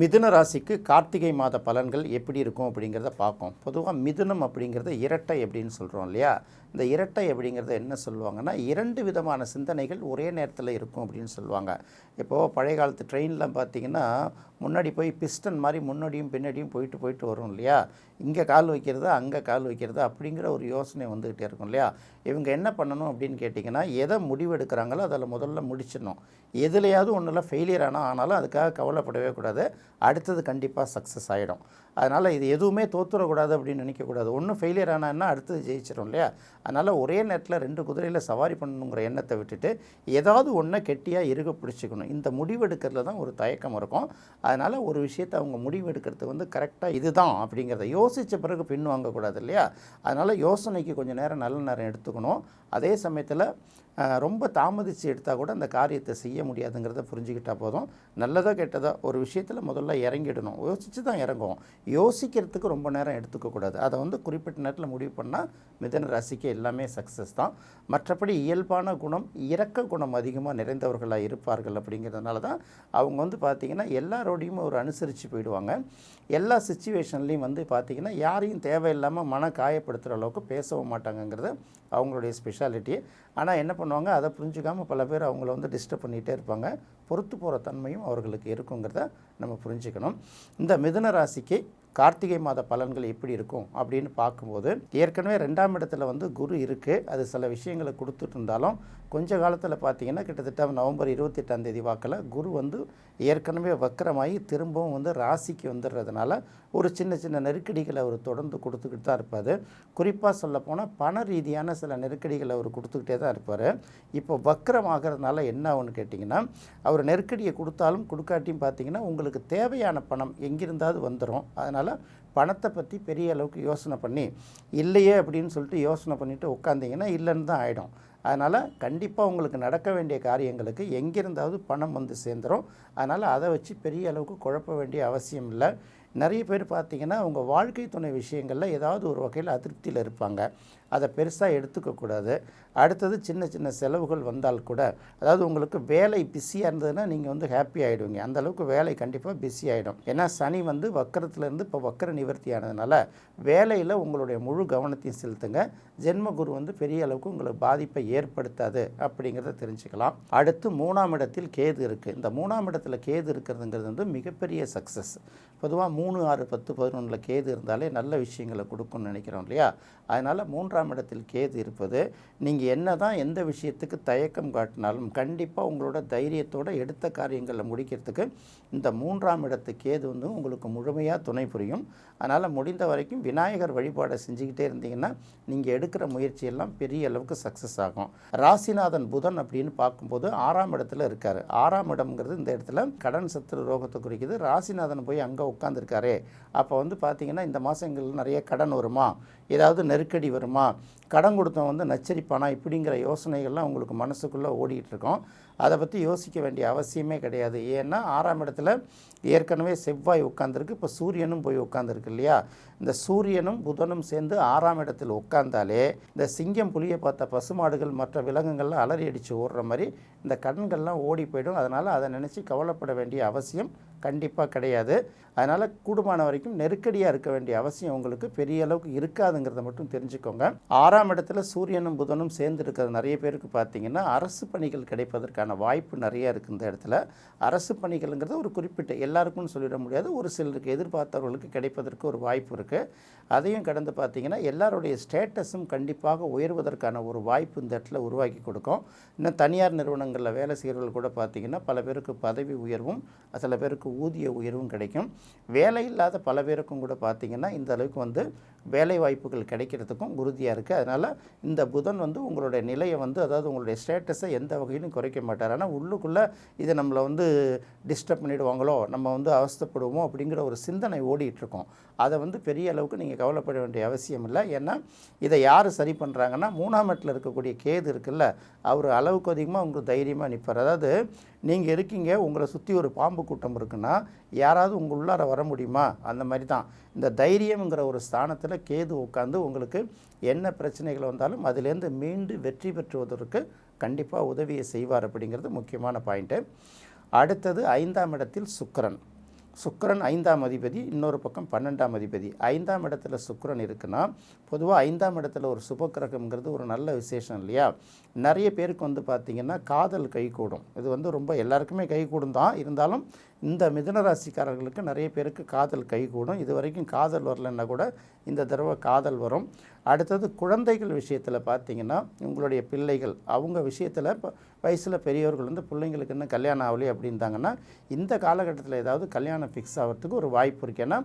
மிதுன ராசிக்கு கார்த்திகை மாத பலன்கள் எப்படி இருக்கும் அப்படிங்கிறத பார்ப்போம் பொதுவாக மிதுனம் அப்படிங்கிறது இரட்டை அப்படின்னு சொல்கிறோம் இல்லையா? இந்த இரட்டை அப்படிங்கிறத என்ன சொல்லுவாங்கன்னா இரண்டு விதமான சிந்தனைகள் ஒரே நேரத்தில் இருக்கும் அப்படின்னு சொல்லுவாங்க. இப்போது பழைய காலத்து ட்ரெயினில் பார்த்தீங்கன்னா முன்னாடி போய் பிஸ்டன் மாதிரி முன்னாடியும் பின்னாடியும் போயிட்டு போயிட்டு வரும் இல்லையா? இங்கே கால் வைக்கிறது அங்கே கால் வைக்கிறது அப்படிங்கிற ஒரு யோசனை வந்துக்கிட்டே இருக்கும் இல்லையா? இவங்க என்ன பண்ணணும் அப்படின்னு கேட்டிங்கன்னா எதை முடிவெடுக்கிறாங்களோ அதில் முதல்ல முடிச்சிடணும். எதுலையாவது ஒன்றில் ஃபெயிலியர் ஆனால் ஆனாலும் அதுக்காக கவலைப்படவே கூடாது. அடுத்தது கண்டிப்பாக சக்ஸஸ் ஆகிடும் அதனால் இது எதுவுமே தோத்துறக்கூடாது அப்படின்னு நினைக்கக்கூடாது. ஒன்று ஃபெயிலியர் ஆனான்னா அடுத்தது ஜெயிச்சிடும் இல்லையா? அதனால் ஒரே நேரத்தில் ரெண்டு குதிரையில் சவாரி பண்ணணுங்கிற எண்ணத்தை விட்டுட்டு ஏதாவது ஒன்றை கெட்டியாக இருக பிடிச்சிக்கணும். இந்த முடிவெடுக்கிறதுல தான் ஒரு தயக்கம் இருக்கும். அதனால் ஒரு விஷயத்தை அவங்க முடிவெடுக்கிறது வந்து கரெக்டாக இதுதான் அப்படிங்கிறத யோசித்த பிறகு பின் வாங்கக்கூடாது இல்லையா? அதனால் யோசனைக்கு கொஞ்சம் நேரம் நல்ல நேரம் எடுத்துக்கணும். அதே சமயத்தில் ரொம்ப தாமதித்து எடுத்தால் கூட அந்த காரியத்தை செய்ய முடியாதுங்கிறத புரிஞ்சுக்கிட்டால் போதும். நல்லதோ கெட்டதாக ஒரு விஷயத்தில் முதல்ல இறங்கிடணும். யோசித்து தான் இறங்குவோம். யோசிக்கிறதுக்கு ரொம்ப நேரம் எடுத்துக்கக்கூடாது அதை வந்து குறிப்பிட்ட நேரத்தில் முடிவு பண்ணால் மிதன ராசிக்கு எல்லாமே சக்ஸஸ் தான். மற்றபடி இயல்பான குணம் இரக்க குணம் அதிகமாக நிறைந்தவர்களாக இருப்பார்கள் அப்படிங்கிறதுனால தான் அவங்க வந்து பார்த்திங்கன்னா எல்லாரோடையும் ஒரு அனுசரித்து போயிடுவாங்க. எல்லா சுச்சுவேஷன்லேயும் வந்து பார்த்திங்கன்னா யாரையும் தேவையில்லாமல் மன காயப்படுத்துகிற அளவுக்கு பேசவும் மாட்டாங்கங்கிறத அவங்களுடைய ஸ்பெஷாலிட்டி ஆனால் என்ன பண்ணுவாங்க? அதை புரிஞ்சுக்காமல் பல பேர் அவங்கள வந்து டிஸ்டர்ப் பண்ணிகிட்டே இருப்பாங்க. பொறுத்து போகிற தன்மையும் அவர்களுக்கு இருக்குங்கிறத நம்ம புரிஞ்சுக்கணும். இந்த மிதுன ராசிக்கு கார்த்திகை மாத பலன்கள் எப்படி இருக்கும் அப்படின்னு பார்க்கும்போது ஏற்கனவே ரெண்டாம் இடத்துல வந்து குரு இருக்குது அது சில விஷயங்களை கொடுத்துட்டு இருந்தாலும் கொஞ்ச காலத்தில் பார்த்தீங்கன்னா கிட்டத்தட்ட நவம்பர் இருபத்தெட்டாம் தேதி வாக்கில் குரு வந்து ஏற்கனவே வக்கரமாகி திரும்பவும் வந்து ராசிக்கு வந்துடுறதுனால ஒரு சின்ன சின்ன நெருக்கடிகளை அவர் தொடர்ந்து கொடுத்துக்கிட்டு தான் இருப்பார். குறிப்பாக சொல்லப்போனால் பண ரீதியான சில நெருக்கடிகளை அவர் கொடுத்துக்கிட்டே தான் இருப்பார். இப்போ வக்கரம் ஆகிறதுனால என்ன ஆகும்னு கேட்டிங்கன்னா அவர் நெருக்கடியை கொடுத்தாலும் கொடுக்காட்டியும் பார்த்தீங்கன்னா உங்களுக்கு தேவையான பணம் எங்கிருந்தாவது வந்துடும் அதனால் பணத்தை பற்றி பெரிய அளவுக்கு யோசனை பண்ணி இல்லையே அப்படின்னு சொல்லிட்டு யோசனை பண்ணிவிட்டு உட்காந்திங்கன்னா இல்லைன்னு தான் ஆகிடும் அதனால் கண்டிப்பாக உங்களுக்கு நடக்க வேண்டிய காரியங்களுக்கு எங்கிருந்தாவது பணம் வந்து சேர்ந்துடும் அதனால் அதை வச்சு பெரிய அளவுக்கு குழப்ப வேண்டிய அவசியம் இல்லை. நிறைய பேர் பார்த்தீங்கன்னா அவங்க வாழ்க்கை துணை விஷயங்களில் ஏதாவது ஒரு வகையில் அதிருப்தியில் இருப்பாங்க. அதை பெருசாக எடுத்துக்கக்கூடாது அடுத்தது சின்ன சின்ன செலவுகள் வந்தால் கூட அதாவது உங்களுக்கு வேலை பிஸியாக இருந்ததுன்னா நீங்கள் வந்து ஹாப்பி ஆகிடுவீங்க அந்த அளவுக்கு வேலை கண்டிப்பாக பிஸி ஆகிடும் ஏன்னா சனி வந்து வக்கரத்துலேருந்து இப்போ வக்கர நிவர்த்தி ஆனதுனால வேலையில் உங்களுடைய முழு கவனத்தையும் செலுத்துங்க. ஜென்மகுரு வந்து பெரிய அளவுக்கு உங்களுக்கு பாதிப்பை ஏற்படுத்தாது அப்படிங்கிறத தெரிஞ்சுக்கலாம். அடுத்து மூணாம் இடத்தில் கேது இருக்குது இந்த மூணாம் இடத்துல கேது இருக்கிறதுங்கிறது வந்து மிகப்பெரிய சக்ஸஸ் பொதுவாக மூணு ஆறு பத்து பதினொன்றில் கேது இருந்தாலே நல்ல விஷயங்களை கொடுக்கும்னு நினைக்கிறோம் இல்லையா? அதனால் மூன்றாம் இடத்தில் கேது இருப்பது நீங்கள் என்ன தான் எந்த விஷயத்துக்கு தயக்கம் காட்டினாலும் கண்டிப்பாக உங்களோட தைரியத்தோட எடுத்த காரியங்களை முடிக்கிறதுக்கு இந்த மூன்றாம் இடத்து கேது வந்து உங்களுக்கு முழுமையாக துணை புரியும். அதனால் முடிந்த வரைக்கும் விநாயகர் வழிபாடை செஞ்சுக்கிட்டே இருந்தீங்கன்னா நீங்கள் எடுக்கிற முயற்சியெல்லாம் பெரிய அளவுக்கு சக்ஸஸ் ஆகும். ராசிநாதன் புதன் அப்படின்னு பார்க்கும்போது ஆறாம் இடத்துல இருக்கார். ஆறாம் இடம்ங்கிறது இந்த இடத்துல கடன் சத்துரு ரோகத்தை குறிக்குது. ராசிநாதன் போய் அங்கே உட்காந்துருக்காரு அப்போ வந்து பார்த்தீங்கன்னா இந்த மாதம் எங்களுக்கு நிறைய கடன் வருமா? ஏதாவது நெருக்கடி வருமா? கடன் கொடுத்தவன் வந்து நச்சரிப்பானா? இப்படிங்கிற யோசனைகள்லாம் உங்களுக்கு மனசுக்குள்ளே ஓடிட்டு இருக்கோம். அதை பற்றி யோசிக்க வேண்டிய அவசியமே கிடையாது. ஏன்னா ஆறாம் இடத்துல ஏற்கனவே செவ்வாய் உட்காந்துருக்கு இப்போ சூரியனும் போய் உட்காந்துருக்கு இல்லையா? இந்த சூரியனும் புதனும் சேர்ந்து ஆறாம் இடத்தில் உட்கார்ந்தாலே இந்த சிங்கம் புலியை பார்த்த பசுமாடுகள் மற்ற விலங்குகள்லாம் அலறி அடித்து ஓடுற மாதிரி இந்த கடன்கள்லாம் ஓடி போயிடும். அதனால் அதை நினச்சி கவலைப்பட வேண்டிய அவசியம் கண்டிப்பாக கிடையாது. அதனால் கூடுமான வரைக்கும் நெருக்கடியாக இருக்க வேண்டிய அவசியம் உங்களுக்கு பெரிய அளவுக்கு இருக்காதுங்கிறத மட்டும் தெரிஞ்சுக்கோங்க. ஆறாம் இடத்துல சூரியனும் புதனும் சேர்ந்து இருக்கிற நிறைய பேருக்கு பார்த்தீங்கன்னா அரசு பணிகள் கிடைப்பதற்கான வாய்ப்பு நிறைய இருக்குது இந்த இடத்துல. அரசு பணிகள்ங்கிறது ஒரு குறிப்பிட்ட எல்லாருக்கும்னு சொல்லிட முடியாது. ஒரு சிலருக்கு எதிர்பார்த்தவர்களுக்கு கிடைப்பதற்கு ஒரு வாய்ப்பு இருக்குது அதையும் கடந்து பார்த்தீங்கன்னா எல்லாருடைய ஸ்டேட்டஸும் கண்டிப்பாக உயர்வதற்கான ஒரு வாய்ப்பு இந்த இடத்துல உருவாக்கி கொடுக்கும். இன்னும் தனியார் நிறுவனங்களில் வேலை செய்கிறவர்கள் கூட பார்த்தீங்கன்னா பல பேருக்கு பதவி உயர்வும் சில பேருக்கு ஊதிய உயர்வும் கிடைக்கும். வேலை இல்லாத பல பேருக்கும் கூட பார்த்தீங்கன்னா இந்த அளவுக்கு வந்து வேலை வாய்ப்புகள் கிடைக்கிறதுக்கும் உறுதியாக இருக்குது அதனால் இந்த புதன் வந்து உங்களுடைய நிலையை வந்து அதாவது உங்களுடைய ஸ்டேட்டஸை எந்த வகையிலும் குறைக்க மாட்டார். ஆனால் உள்ளுக்குள்ளே இதை நம்மளை வந்து டிஸ்டர்ப் பண்ணிவிடுவாங்களோ நம்ம வந்து அவஸ்தப்படுவோம் அப்படிங்கிற ஒரு சிந்தனை ஓடிட்டுருக்கோம் அதை வந்து பெரிய அளவுக்கு நீங்கள் கவலைப்பட வேண்டிய அவசியம் இல்லை. ஏன்னா இதை யார் சரி பண்ணுறாங்கன்னா மூணாம் இடத்துல இருக்கக்கூடிய கேது இருக்குல்ல அவர் அளவுக்கு அதிகமாக உங்களுக்கு தைரியமாக நிற்பார் அதாவது நீங்கள் இருக்கீங்க உங்களை சுற்றி ஒரு பாம்பு கூட்டம் இருக்குன்னா யாராவது உங்கள் உள்ளார வர முடியுமா? அந்த மாதிரி தான். இந்த தைரியம்ங்கிற ஒரு ஸ்தானத்தில் கேது உட்காந்து உங்களுக்கு என்ன பிரச்சனைகள் வந்தாலும் அதிலேருந்து மீண்டு வெற்றி பெற்றுவதற்கு கண்டிப்பாக உதவியை செய்வார் அப்படிங்கிறது முக்கியமான பாயிண்ட்டு அடுத்தது ஐந்தாம் இடத்தில் சுக்கரன். சுக்கரன் ஐந்தாம் அதிபதி இன்னொரு பக்கம் பன்னெண்டாம் அதிபதி. ஐந்தாம் இடத்துல சுக்கரன் இருக்குன்னா பொதுவாக ஐந்தாம் இடத்துல ஒரு சுபக்கிரகம்ங்கிறது ஒரு நல்ல விசேஷம் இல்லையா? நிறைய பேருக்கு வந்து பார்த்திங்கன்னா காதல் கைகூடும் இது வந்து ரொம்ப எல்லாருக்குமே கைகூடும் தான். இருந்தாலும் இந்த மிதனராசிக்காரர்களுக்கு நிறைய பேருக்கு காதல் கைகூடும் இது வரைக்கும் காதல் வரலன்னா கூட இந்த தடவை காதல் வரும். அடுத்தது குழந்தைகள் விஷயத்தில் பார்த்தீங்கன்னா உங்களுடைய பிள்ளைகள் அவங்க விஷயத்தில் இப்போ வயசில் பெரியவர்கள் வந்து பிள்ளைங்களுக்கு இன்னும் கல்யாணம் ஆகலையே அப்படின்ட்டாங்கன்னா இந்த காலகட்டத்தில் ஏதாவது கல்யாணம் ஃபிக்ஸ் ஆகிறதுக்கு ஒரு வாய்ப்பு இருக்குது ஏன்னா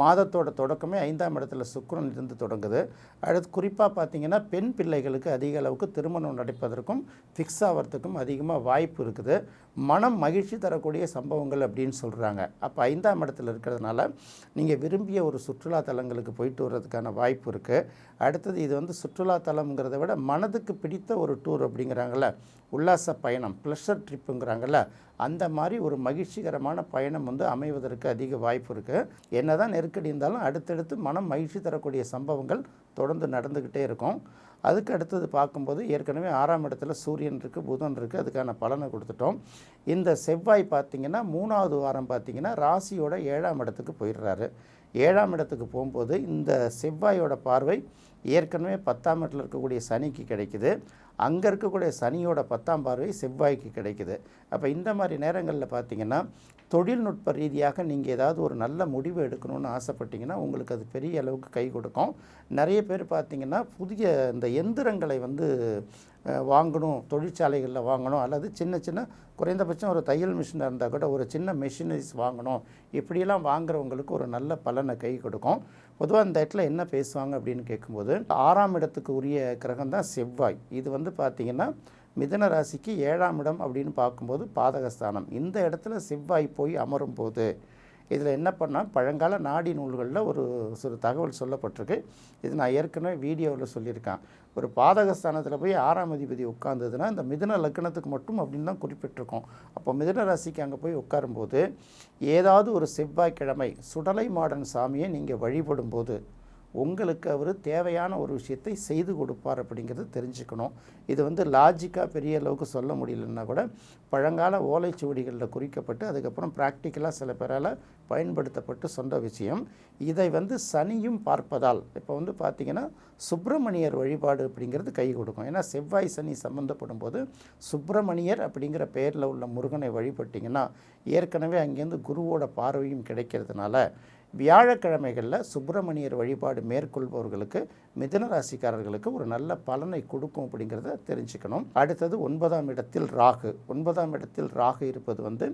மாதத்தோட தொடக்கமே ஐந்தாம் இடத்துல சுக்கரன் இருந்து தொடங்குது. அடுத்து குறிப்பாக பார்த்தீங்கன்னா பெண் பிள்ளைகளுக்கு அதிக அளவுக்கு திருமணம் நடப்பதற்கும் ஃபிக்ஸ் ஆகிறதுக்கும் அதிகமாக வாய்ப்பு இருக்குது. மனம் மகிழ்ச்சி தரக்கூடிய சம்பவங்கள் அப்படின்னு சொல்கிறாங்க அப்போ ஐந்தாம் இடத்துல இருக்கிறதுனால நீங்கள் விரும்பிய ஒரு சுற்றுலா தலங்களுக்கு போயிட்டு வர்றதுக்கான வாய்ப்பு இருக்குது அடுத்தது இது வந்து சுற்றுலா தலம்ங்கிறத விட மனதுக்கு பிடித்த ஒரு டூர் அப்படிங்கிறாங்கல்ல உல்லாச பயணம் ப்ளஷர் ட்ரிப்புங்கிறாங்கல்ல அந்த மாதிரி ஒரு மகிழ்ச்சிகரமான பயணம் வந்து அமைவதற்கு அதிக வாய்ப்பு இருக்குது என்ன தான் நெருக்கடி இருந்தாலும் அடுத்தடுத்து மனம் மகிழ்ச்சி தரக்கூடிய சம்பவங்கள் தொடர்ந்து நடந்துக்கிட்டே இருக்கும். அதுக்கு அடுத்தது பார்க்கும்போது ஏற்கனவே ஆறாம் இடத்துல சூரியன் இருக்குது புதன் இருக்குது அதுக்கான பலனை கொடுத்துட்டோம். இந்த செவ்வாய் பார்த்திங்கன்னா மூணாவது வாரம் பார்த்திங்கன்னா ராசியோட ஏழாம் இடத்துக்கு போயிடுறாரு. ஏழாம் இடத்துக்கு போகும்போது இந்த செவ்வாயோட பார்வை ஏற்கனவே பத்தாம் இடத்துல இருக்கக்கூடிய சனிக்கு கிடைக்குது. அங்கே இருக்கக்கூடிய சனியோட பத்தாம் பார்வை செவ்வாய்க்கு கிடைக்குது. அப்போ இந்த மாதிரி நேரங்களில் பார்த்தீங்கன்னா தொழில்நுட்ப ரீதியாக நீங்கள் ஏதாவது ஒரு நல்ல முடிவு எடுக்கணும்னு ஆசைப்பட்டீங்கன்னா உங்களுக்கு அது பெரிய அளவுக்கு கை கொடுக்கும். நிறைய பேர் பார்த்தீங்கன்னா புதிய இந்த எந்திரங்களை வந்து வாங்கணும் தொழிற்சாலைகளில் வாங்கணும் அல்லது சின்ன சின்ன குறைந்தபட்சம் ஒரு தையல் மிஷினாக இருந்தால் கூட ஒரு சின்ன மிஷினரிஸ் வாங்கணும். இப்படியெல்லாம் வாங்குறவங்களுக்கு ஒரு நல்ல பலனை கை கொடுக்கும். பொதுவாக இந்த இடத்துல என்ன பேசுவாங்க அப்படின்னு கேட்கும்போது ஆறாம் இடத்துக்கு உரிய கிரகம் தான் செவ்வாய். இது வந்து பார்த்திங்கன்னா மிதன ராசிக்கு ஏழாம் இடம் அப்படின்னு பார்க்கும்போது பாதகஸ்தானம். இந்த இடத்துல செவ்வாய் போய் அமரும் போது இதில் என்ன பண்ணால் பழங்கால நாடி நூல்களில் ஒரு சிறு தகவல் சொல்லப்பட்டிருக்கு. இது நான் ஏற்கனவே வீடியோவில் சொல்லியிருக்கேன். ஒரு பாதகஸ்தானத்தில் போய் ஆறாம் அதிபதி உட்கார்ந்ததுன்னா இந்த மிதுன லக்னத்துக்கு மட்டும் அப்படின்னு தான் குறிப்பிட்டிருக்கோம். அப்போ மிதுன ராசிக்கு அங்கே போய் உட்காரும்போது ஏதாவது ஒரு செவ்வாய்க்கிழமை சுடலை மாடன் சாமியை நீங்கள் வழிபடும்போது உங்களுக்கு அவர் தேவையான ஒரு விஷயத்தை செய்து கொடுப்பார் அப்படிங்கிறது தெரிஞ்சுக்கணும். இது வந்து லாஜிக்காக பெரிய அளவுக்கு சொல்ல முடியலன்னா கூட பழங்கால ஓலைச்சுவடிகளில் குறிக்கப்பட்டு அதுக்கப்புறம் ப்ராக்டிக்கலாக சில பேரால் பயன்படுத்தப்பட்டு சொன்ன விஷயம். இதை வந்து சனியும் பார்ப்பதால் இப்போ வந்து பார்த்திங்கன்னா சுப்பிரமணியர் வழிபாடு அப்படிங்கிறது கை கொடுக்கும். ஏன்னா செவ்வாய் சனி சம்மந்தப்படும் போது சுப்பிரமணியர் அப்படிங்கிற பெயரில் உள்ள முருகனை வழிபட்டிங்கன்னா ஏற்கனவே அங்கேருந்து குருவோட பார்வையும் கிடைக்கிறதுனால வியாழக்கிழமைகளில் சுப்பிரமணியர் வழிபாடு மேற்கொள்பவர்களுக்கு மிதன ராசிக்காரர்களுக்கு ஒரு நல்ல பலனை கொடுக்கும் அப்படிங்கிறத தெரிஞ்சுக்கணும். அடுத்தது ஒன்பதாம் இடத்தில் ராகு. ஒன்பதாம் இடத்தில் ராகு இருப்பது வந்து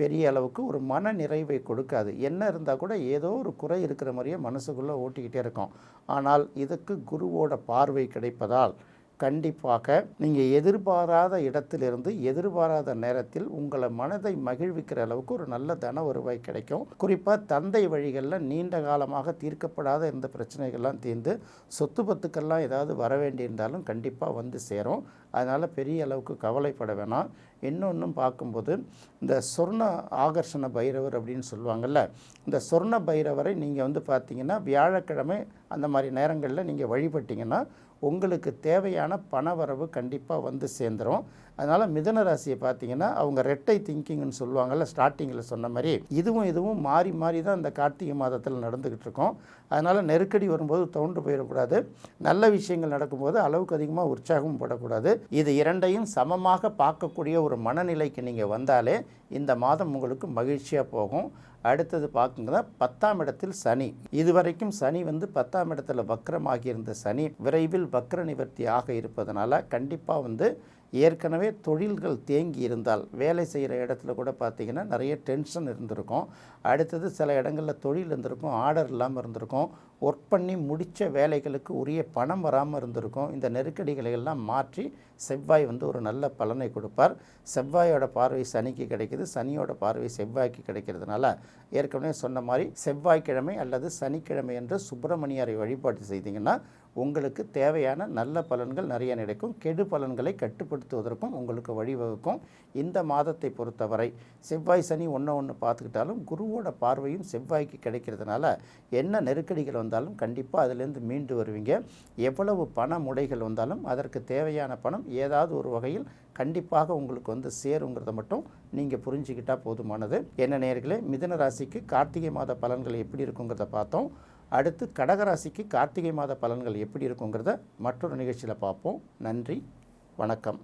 பெரிய அளவுக்கு ஒரு மன நிறைவை கொடுக்காது. என்ன இருந்தால் கூட ஏதோ ஒரு குறை இருக்கிற மாதிரியே மனசுக்குள்ளே ஓட்டிக்கிட்டே இருக்கும். ஆனால் இதுக்கு குருவோட பார்வை கிடைப்பதால் கண்டிப்பாக நீங்கள் எதிர்பாராத இடத்திலிருந்து எதிர்பாராத நேரத்தில் உங்களை மனதை மகிழ்விக்கிற அளவுக்கு ஒரு நல்ல தன வருவாய் கிடைக்கும். குறிப்பாக தந்தை வழிகளில் நீண்ட காலமாக தீர்க்கப்படாத இந்த பிரச்சனைகள்லாம் தீர்ந்து சொத்து பத்துக்கள்லாம் ஏதாவது வர வேண்டியிருந்தாலும் கண்டிப்பாக வந்து சேரும். அதனால் பெரிய அளவுக்கு கவலைப்பட வேணாம். இன்னொன்றும் பார்க்கும்போது இந்த சொர்ண ஆகர்ஷண பைரவர் அப்படின்னு சொல்லுவாங்கள்ல இந்த சொர்ண பைரவரை நீங்கள் வந்து பார்த்தீங்கன்னா வியாழக்கிழமை அந்த மாதிரி நேரங்களில் நீங்கள் வழிபட்டிங்கன்னா உங்களுக்கு தேவையான பணவரவு கண்டிப்பாக வந்து சேர்ந்துரும். அதனால் மிதன ராசியை பார்த்தீங்கன்னா அவங்க ரெட்டை திங்கிங்னு சொல்லுவாங்கள்ல ஸ்டார்டிங்கில் சொன்ன மாதிரி இதுவும் இதுவும் மாறி மாறி தான் இந்த கார்த்திகை மாதத்தில் நடந்துக்கிட்டு இருக்கோம். அதனால் நெருக்கடி வரும்போது தோன்று போயிடக்கூடாது. நல்ல விஷயங்கள் நடக்கும்போது அளவுக்கு அதிகமாக உற்சாகம் படக்கூடாது. இது இரண்டையும் சமமாக பார்க்கக்கூடிய ஒரு மனநிலைக்கு நீங்கள் வந்தாலே இந்த மாதம் உங்களுக்கு மகிழ்ச்சியாக போகும். அடுத்தது பார்க்குங்கன்னா பத்தாம் இடத்தில் சனி. இதுவரைக்கும் சனி வந்து பத்தாம் இடத்துல வக்கரமாகியிருந்த சனி விரைவில் வக்ர நிவர்த்தி ஆக இருப்பதனால கண்டிப்பாக வந்து ஏற்கனவே தொழில்கள் தேங்கி இருந்தால் வேலை செய்கிற இடத்துல கூட பார்த்திங்கன்னா நிறைய டென்ஷன் இருந்திருக்கும். அடுத்தது சில இடங்களில் தொழில் இருந்திருக்கும் ஆர்டர் இல்லாமல் இருந்திருக்கும். ஒர்க் பண்ணி முடித்த வேலைகளுக்கு உரிய பணம் வராமல் இருந்திருக்கும். இந்த நெருக்கடிகளை எல்லாம் மாற்றி செவ்வாய் வந்து ஒரு நல்ல பலனை கொடுப்பார். செவ்வாயோட பார்வை சனிக்கு கிடைக்கிது. சனியோட பார்வை செவ்வாய்க்கு கிடைக்கிறதுனால ஏற்கனவே சொன்ன மாதிரி செவ்வாய்க்கிழமை அல்லது சனிக்கிழமை என்று சுப்பிரமணியரை வழிபாடு செய்தீங்கன்னா உங்களுக்கு தேவையான நல்ல பலன்கள் நிறைய கிடைக்கும். கெடு பலன்களை கட்டுப்படுத்துவதற்கும் உங்களுக்கு வழிவகுக்கும். இந்த மாதத்தை பொறுத்தவரை செவ்வாய் சனி ஒன்று ஒன்று பார்த்துக்கிட்டாலும் குருவோட பார்வையும் செவ்வாய்க்கு கிடைக்கிறதுனால என்ன நெருக்கடிகள் வந்தாலும் கண்டிப்பாக அதிலேருந்து மீண்டு வருவீங்க. எவ்வளவு பண முடைகள் வந்தாலும் அதற்கு தேவையான பணம் ஏதாவது ஒரு வகையில் கண்டிப்பாக உங்களுக்கு வந்து சேருங்கிறத மட்டும் நீங்கள் புரிஞ்சுக்கிட்டால் போதுமானது. என்ன நேர்களே மிதன ராசிக்கு கார்த்திகை மாத பலன்கள் எப்படி இருக்குங்கிறத பார்த்தோம். அடுத்து கடகராசிக்கு கார்த்திகை மாத பலன்கள் எப்படி இருக்குங்கிறத மற்றொரு நிகழ்ச்சியில் பார்ப்போம். நன்றி வணக்கம்.